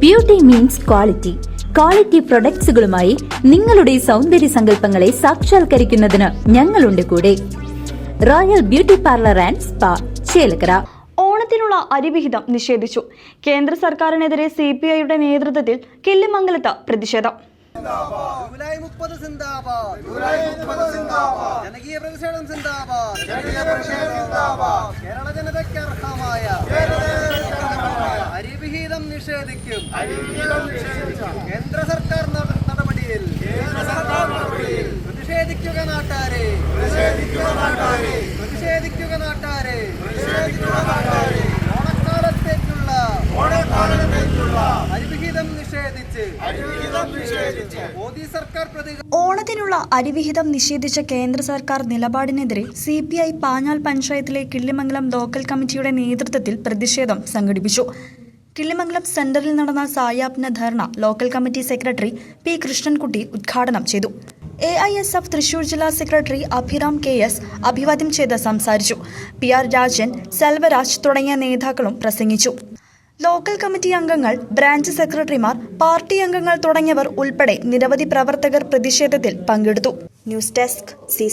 Beauty means quality quality പ്രൊഡക്ട്സുകളുമായി നിങ്ങളുടെ സൗന്ദര്യ സങ്കല്പങ്ങളെ സാക്ഷാത്കരിക്കുന്നതിന് ഞങ്ങളുണ്ട് കൂടെ. Royal beauty parlour and spa Chelakkara. ഓണത്തിനുള്ള അരിവിഹിതം നിഷേധിച്ചു. കേന്ദ്ര സർക്കാരിനെതിരെ സി പി ഐയുടെ നേതൃത്വത്തിൽ കില്ലിമംഗലത്ത് പ്രതിഷേധം. ജൂലൈ മുപ്പത് സിന്ദാബാദ്. ജൂലൈ മുപ്പത് സിന്ദാബാദ്. ജനകീയ പ്രതിഷേധം സിന്ദാബാദ്. ജനകീയ പ്രതിഷേധം സിന്ദാബാദ്. കേരള ജനതയ്ക്ക് അർഹമായ നിഷേധിക്കും കേന്ദ്ര സർക്കാർ നട- നടപടിയിൽ പ്രതിഷേധിക്കുക നാട്ടാരെ. പ്രതിഷേധിക്കുക നാട്ടാരെ. ഓണക്കാലത്തേക്കുള്ള ഓണക്കാലത്തേക്കുള്ള അരിവിഹിതം നിഷേധിച്ച് അരിവിഹിതം നിഷേധിച്ച് മോദി സർക്കാർ പ്രതി ഓണത്തിനുള്ള അരിവിഹിതം നിഷേധിച്ച കേന്ദ്ര സർക്കാർ നിലപാടിനെതിരെ സി പി ഐ പാഞ്ഞാൽ പഞ്ചായത്തിലെ കിള്ളിമംഗലം ലോക്കൽ കമ്മിറ്റിയുടെ നേതൃത്വത്തിൽ പ്രതിഷേധം സംഘടിപ്പിച്ചു. കിള്ളിമംഗലം സെന്ററിൽ നടന്ന സായാപ്ന dharna local committee secretary P Krishnankutty ഉദ്ഘാടനം ചെയ്തു. A I S F Thrissur ജില്ലാ സെക്രട്ടറി അഭിറാം കെ എസ് അഭിവാദ്യം ചെയ്ത് സംസാരിച്ചു. പി ആർ രാജൻ സെൽവരാജ് തുടങ്ങിയ നേതാക്കളും പ്രസംഗിച്ചു. ലോക്കൽ കമ്മിറ്റി അംഗങ്ങൾ ബ്രാഞ്ച് സെക്രട്ടറിമാർ പാർട്ടി അംഗങ്ങൾ തുടങ്ങിയവർ ഉൾപ്പെടെ നിരവധി പ്രവർത്തകർ പ്രതിഷേധത്തിൽ പങ്കെടുത്തു. News desk C